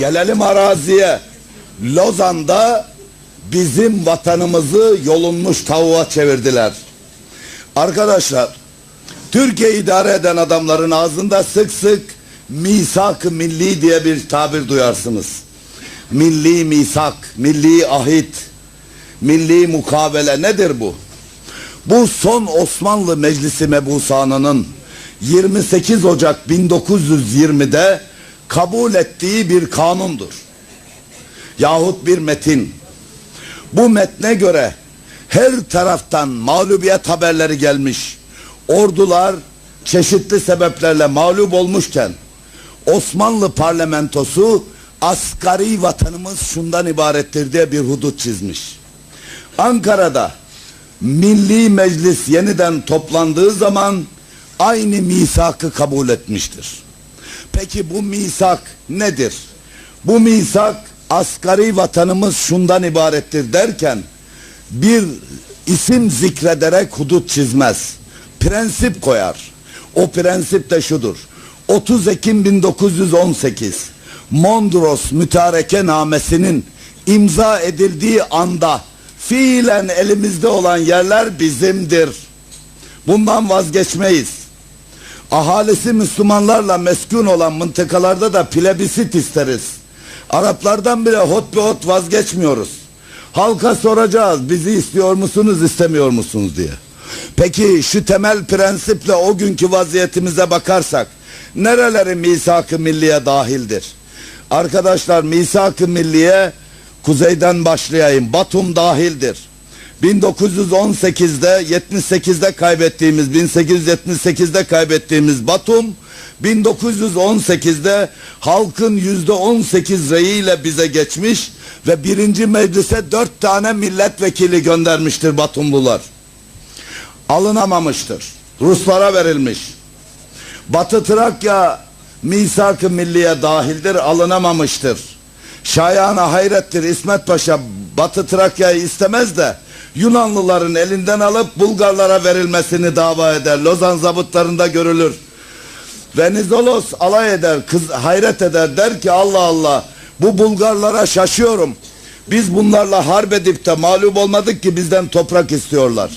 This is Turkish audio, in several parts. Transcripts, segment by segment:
Gelelim araziye. Lozan'da bizim vatanımızı yolunmuş tavuğa çevirdiler. Arkadaşlar, Türkiye idare eden adamların ağzında sık sık misak-ı milli diye bir tabir duyarsınız. Milli misak, milli ahit, milli mukabele nedir bu? Bu son Osmanlı Meclisi Mebusanı'nın 28 Ocak 1920'de kabul ettiği bir kanundur. Yahut bir metin. Bu metne göre her taraftan mağlubiyet haberleri gelmiş. Ordular çeşitli sebeplerle mağlup olmuşken Osmanlı parlamentosu asgari vatanımız şundan ibarettir diye bir hudut çizmiş. Ankara'da Milli Meclis yeniden toplandığı zaman aynı misakı kabul etmiştir. Peki bu misak nedir? Bu misak asgari vatanımız şundan ibarettir derken bir isim zikrederek hudut çizmez. Prensip koyar. O prensip de şudur. 30 Ekim 1918 Mondros Mütareke Namesi'nin imza edildiği anda fiilen elimizde olan yerler bizimdir. Bundan vazgeçmeyiz. Ahalisi Müslümanlarla meskun olan mıntıkalarda da plebisit isteriz. Araplardan bile hot bir hot vazgeçmiyoruz. Halka soracağız bizi istiyor musunuz istemiyor musunuz diye. Peki şu temel prensiple o günkü vaziyetimize bakarsak nereleri misak-ı milliye dahildir? Arkadaşlar misak-ı milliye kuzeyden başlayayım. Batum dahildir. 1918'de 78'de kaybettiğimiz 1878'de kaybettiğimiz Batum 1918'de halkın yüzde 18 reyiyle bize geçmiş ve birinci meclise dört tane milletvekili göndermiştir Batumlular. Alınamamıştır. Ruslara verilmiş. Batı Trakya misak-ı milliye dahildir alınamamıştır. Şayana hayrettir İsmet Paşa Batı Trakya'yı istemez de Yunanlıların elinden alıp Bulgarlara verilmesini dava eder. Lozan zabıtlarında görülür. Venizelos alay eder, kız hayret eder der ki Allah Allah bu Bulgarlara şaşıyorum. Biz bunlarla harp edip de mağlup olmadık ki bizden toprak istiyorlar.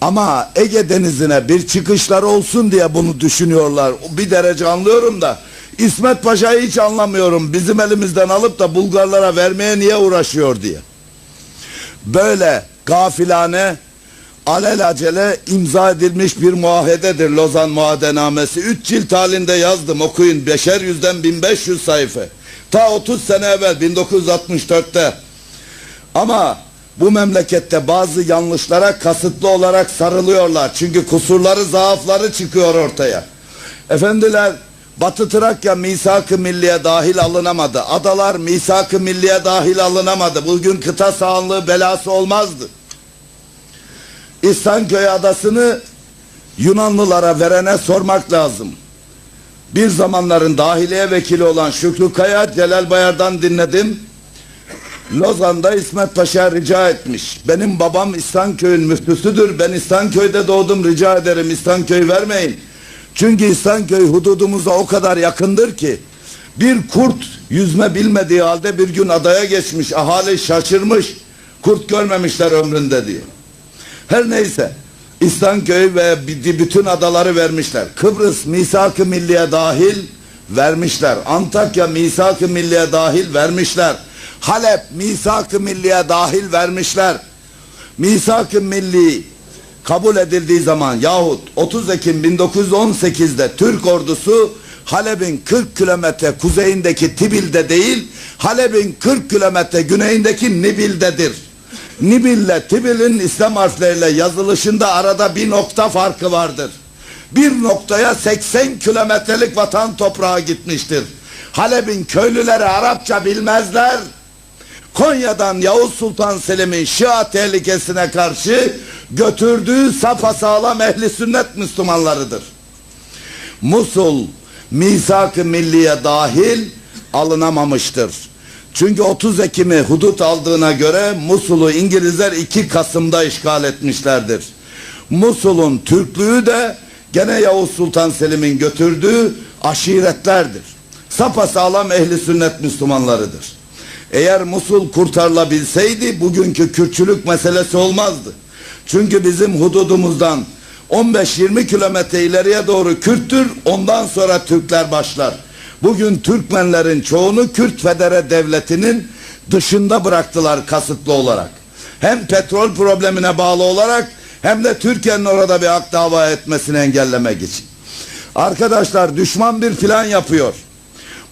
Ama Ege denizine bir çıkışlar olsun diye bunu düşünüyorlar. Bir derece anlıyorum da İsmet Paşa'yı hiç anlamıyorum. Bizim elimizden alıp da Bulgarlara vermeye niye uğraşıyor diye. Böyle gafilane alelacele imza edilmiş bir muahededir Lozan Muahedenamesi. Üç cilt halinde yazdım okuyun. Beşer yüzden 1500 sayfa. Ta 30 sene evvel 1964'te. Ama bu memlekette bazı yanlışlara kasıtlı olarak sarılıyorlar. Çünkü kusurları, zaafları çıkıyor ortaya. Efendiler Batı Trakya misak-ı milliye dahil alınamadı. Adalar misak-ı milliye dahil alınamadı. Bugün kıta sahanlığı belası olmazdı. İhsanköy adasını Yunanlılara verene sormak lazım. Bir zamanların dahiliye vekili olan Şükrü Kaya Celal Bayar'dan dinledim. Lozan'da İsmet Paşa rica etmiş. Benim babam İhsanköy'ün müftüsüdür. Ben İhsanköy'de doğdum rica ederim İhsanköy vermeyin. Çünkü İhsanköy hududumuza o kadar yakındır ki bir kurt yüzme bilmediği halde bir gün adaya geçmiş. Ahali şaşırmış. Kurt görmemişler ömründe diye. Her neyse İhsanköy ve bütün adaları vermişler. Kıbrıs misak-ı milliye dahil vermişler. Antakya misak-ı milliye dahil vermişler. Halep misak-ı milliye dahil vermişler. Misak-ı milli kabul edildiği zaman yahut 30 Ekim 1918'de Türk ordusu Halep'in 40 kilometre kuzeyindeki Tibil'de değil Halep'in 40 kilometre güneyindeki Nibil'dedir. Nibil ile Tibil'in İslam harfleriyle yazılışında arada bir nokta farkı vardır. Bir noktaya 80 kilometrelik vatan toprağı gitmiştir. Halep'in köylüleri Arapça bilmezler. Konya'dan Yavuz Sultan Selim'in Şia tehlikesine karşı götürdüğü sapasağlam ehli sünnet Müslümanlarıdır. Musul misak-ı milliye dahil alınamamıştır. Çünkü 30 Ekim'i hudut aldığına göre Musul'u İngilizler 2 Kasım'da işgal etmişlerdir. Musul'un Türklüğü de gene Yavuz Sultan Selim'in götürdüğü aşiretlerdir. sapasağlam ehli sünnet Müslümanlarıdır. Eğer Musul kurtarılabilseydi bugünkü Kürtçülük meselesi olmazdı. Çünkü bizim hududumuzdan 15-20 kilometre ileriye doğru Kürttür, ondan sonra Türkler başlar. Bugün Türkmenlerin çoğunu Kürt Federe Devleti'nin dışında bıraktılar kasıtlı olarak. Hem petrol problemine bağlı olarak hem de Türkiye'nin orada bir hak dava etmesini engellemek için. Arkadaşlar düşman bir plan yapıyor.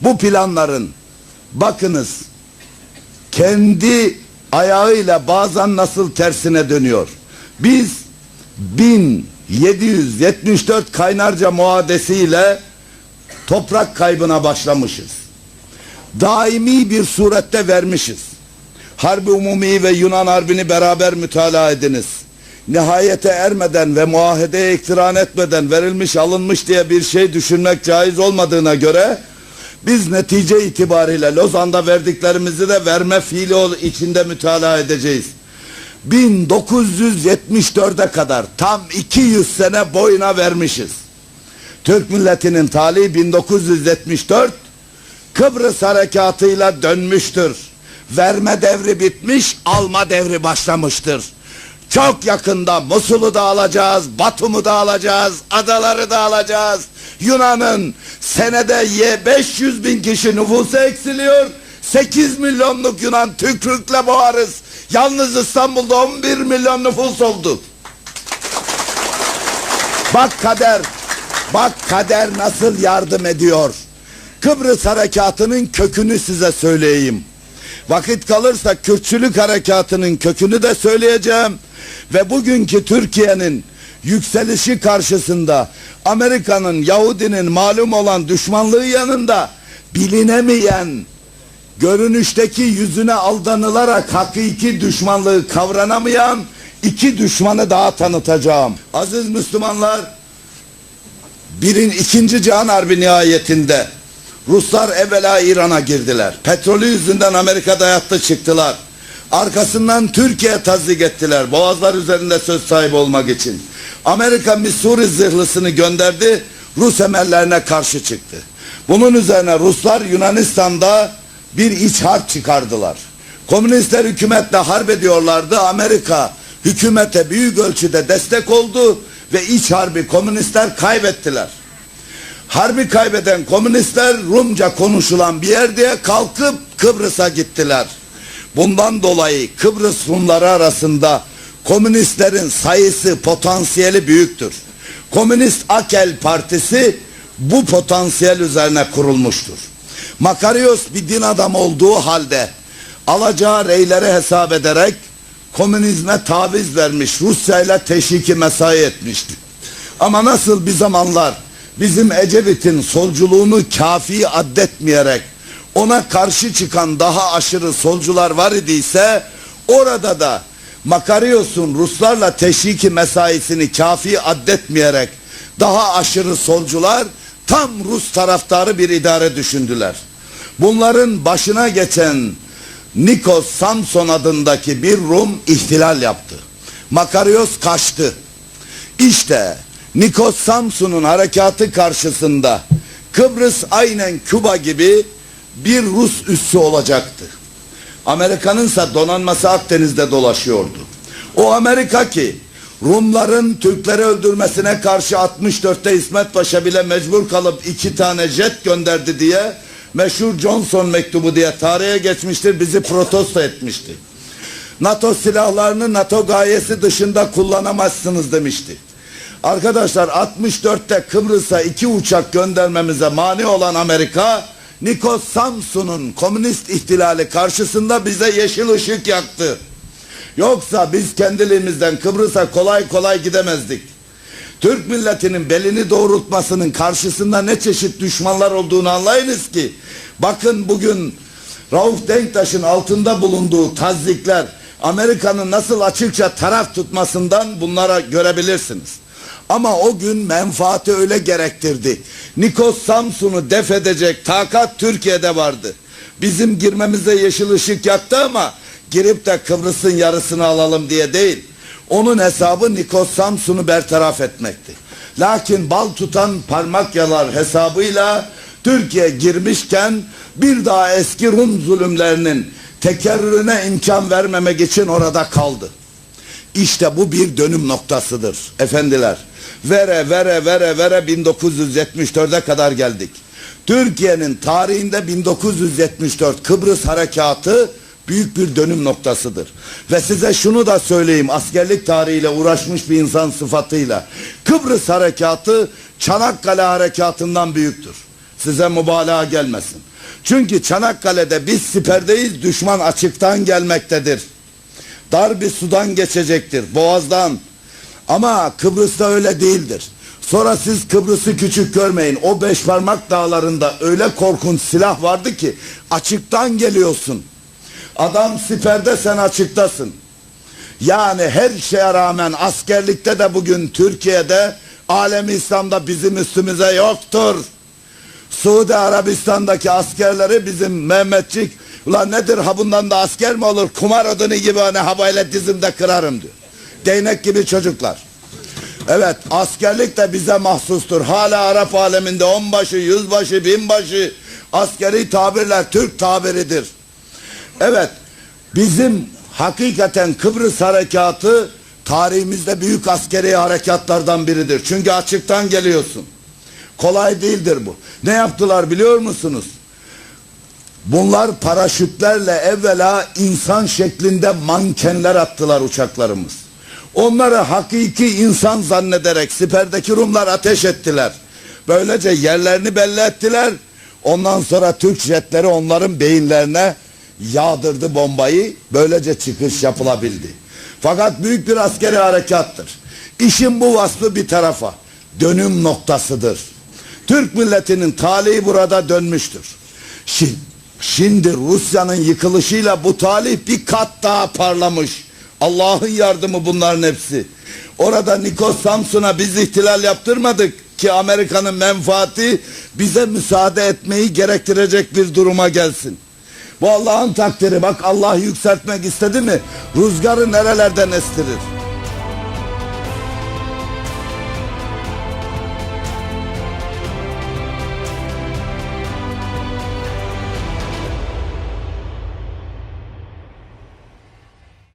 Bu planların bakınız kendi ayağıyla bazen nasıl tersine dönüyor. Biz 1774 Kaynarca muadesiyle toprak kaybına başlamışız. Daimi bir surette vermişiz. Harbi Umumi ve Yunan Harbi'ni beraber mütalaa ediniz. Nihayete ermeden ve muahedeye iktiran etmeden verilmiş alınmış diye bir şey düşünmek caiz olmadığına göre biz netice itibariyle Lozan'da verdiklerimizi de verme fiili içinde mütalaa edeceğiz. 1974'e kadar tam 200 sene boyuna vermişiz. Türk milletinin talihi 1974 Kıbrıs harekatıyla dönmüştür. Verme devri bitmiş, alma devri başlamıştır. Çok yakında Musul'u da alacağız, Batum'u da alacağız, adaları da alacağız. Yunan'ın senede ye 500 bin kişi nüfusu eksiliyor. 8 milyonluk Yunan tükrükle boğarız. Yalnız İstanbul'da 11 milyon nüfus oldu. Bak kader, bak kader nasıl yardım ediyor. Kıbrıs harekatının kökünü size söyleyeyim. Vakit kalırsa Kürtçülük harekatının kökünü de söyleyeceğim. Ve bugünkü Türkiye'nin yükselişi karşısında Amerika'nın, Yahudinin malum olan düşmanlığı yanında bilinemeyen görünüşteki yüzüne aldanılarak hakiki düşmanlığı kavranamayan iki düşmanı daha tanıtacağım. Aziz Müslümanlar, birin ikinci Cihan Harbi nihayetinde Ruslar evvela İran'a girdiler. Petrolü yüzünden Amerika'da yattı çıktılar. Arkasından Türkiye tazik ettiler. Boğazlar üzerinde söz sahibi olmak için. Amerika Missouri zırhlısını gönderdi. Rus emellerine karşı çıktı. Bunun üzerine Ruslar Yunanistan'da bir iç harp çıkardılar. Komünistler hükümetle harp ediyorlardı. Amerika hükümete büyük ölçüde destek oldu ve iç harbi komünistler kaybettiler. Harbi kaybeden komünistler Rumca konuşulan bir yer diye kalkıp Kıbrıs'a gittiler. Bundan dolayı Kıbrıs Rumları arasında komünistlerin sayısı potansiyeli büyüktür. Komünist Akel Partisi bu potansiyel üzerine kurulmuştur. Makarios bir din adamı olduğu halde alacağı reyleri hesap ederek komünizme taviz vermiş, Rusya ile teşviki mesai etmişti. Ama nasıl bir zamanlar bizim Ecevit'in solculuğunu kafi addetmeyerek ona karşı çıkan daha aşırı solcular var idiyse orada da Makarios'un Ruslarla teşviki mesaisini kafi addetmeyerek daha aşırı solcular tam Rus taraftarı bir idare düşündüler. Bunların başına geçen Nikos Samson adındaki bir Rum ihtilal yaptı. Makarios kaçtı. İşte Nikos Samsun'un harekatı karşısında Kıbrıs aynen Küba gibi bir Rus üssü olacaktı. Amerika'nınsa donanması Akdeniz'de dolaşıyordu. O Amerika ki Rumların Türkleri öldürmesine karşı 64'te İsmet Paşa bile mecbur kalıp iki tane jet gönderdi diye meşhur Johnson mektubu diye tarihe geçmiştir bizi protesto etmişti. NATO silahlarını NATO gayesi dışında kullanamazsınız demişti. Arkadaşlar 64'te Kıbrıs'a iki uçak göndermemize mani olan Amerika Nikos Samsun'un komünist ihtilali karşısında bize yeşil ışık yaktı. Yoksa biz kendiliğimizden Kıbrıs'a kolay kolay gidemezdik. Türk milletinin belini doğrultmasının karşısında ne çeşit düşmanlar olduğunu anlayınız ki. Bakın bugün Rauf Denktaş'ın altında bulunduğu tazikler Amerika'nın nasıl açıkça taraf tutmasından bunlara görebilirsiniz. Ama o gün menfaati öyle gerektirdi. Nikos Samsun'u def edecek takat Türkiye'de vardı. Bizim girmemize yeşil ışık yaktı ama girip de Kıbrıs'ın yarısını alalım diye değil. Onun hesabı Nikos Samsun'u bertaraf etmekti. Lakin bal tutan parmak yalar hesabıyla Türkiye girmişken bir daha eski Rum zulümlerinin tekerrürüne imkan vermemek için orada kaldı. İşte bu bir dönüm noktasıdır efendiler. Vere vere vere vere 1974'e kadar geldik. Türkiye'nin tarihinde 1974 Kıbrıs harekatı büyük bir dönüm noktasıdır. Ve size şunu da söyleyeyim askerlik tarihiyle uğraşmış bir insan sıfatıyla. Kıbrıs harekatı Çanakkale harekatından büyüktür. Size mübalağa gelmesin. Çünkü Çanakkale'de biz siperdeyiz düşman açıktan gelmektedir. Dar bir sudan geçecektir, boğazdan. Ama Kıbrıs'ta öyle değildir. Sonra siz Kıbrıs'ı küçük görmeyin. O beş parmak dağlarında öyle korkunç silah vardı ki açıktan geliyorsun. Adam siperde sen açıktasın. Yani her şeye rağmen askerlikte de bugün Türkiye'de alemi İslam'da bizim üstümüze yoktur. Suudi Arabistan'daki askerleri bizim Mehmetçik ulan nedir ha bundan da asker mi olur kumar odunu gibi hani havayla dizimde kırarım diyor. Değnek gibi çocuklar. Evet askerlik de bize mahsustur. Hala Arap aleminde onbaşı, yüzbaşı, binbaşı askeri tabirler Türk tabiridir. Evet bizim hakikaten Kıbrıs harekatı tarihimizde büyük askeri harekatlardan biridir. Çünkü açıktan geliyorsun. Kolay değildir bu. Ne yaptılar biliyor musunuz? Bunlar paraşütlerle evvela insan şeklinde mankenler attılar uçaklarımız. Onları hakiki insan zannederek siperdeki Rumlar ateş ettiler. Böylece yerlerini belli ettiler. Ondan sonra Türk jetleri onların beyinlerine yağdırdı bombayı. Böylece çıkış yapılabildi. Fakat büyük bir askeri harekattır. İşin bu vasfı bir tarafa. Dönüm noktasıdır. Türk milletinin talihi burada dönmüştür. Şimdi, şimdi Rusya'nın yıkılışıyla bu talih bir kat daha parlamış. Allah'ın yardımı bunların hepsi. Orada Nikos Samsun'a biz ihtilal yaptırmadık ki Amerika'nın menfaati bize müsaade etmeyi gerektirecek bir duruma gelsin. Bu Allah'ın takdiri. Bak Allah yükseltmek istedi mi rüzgarı nerelerden estirir.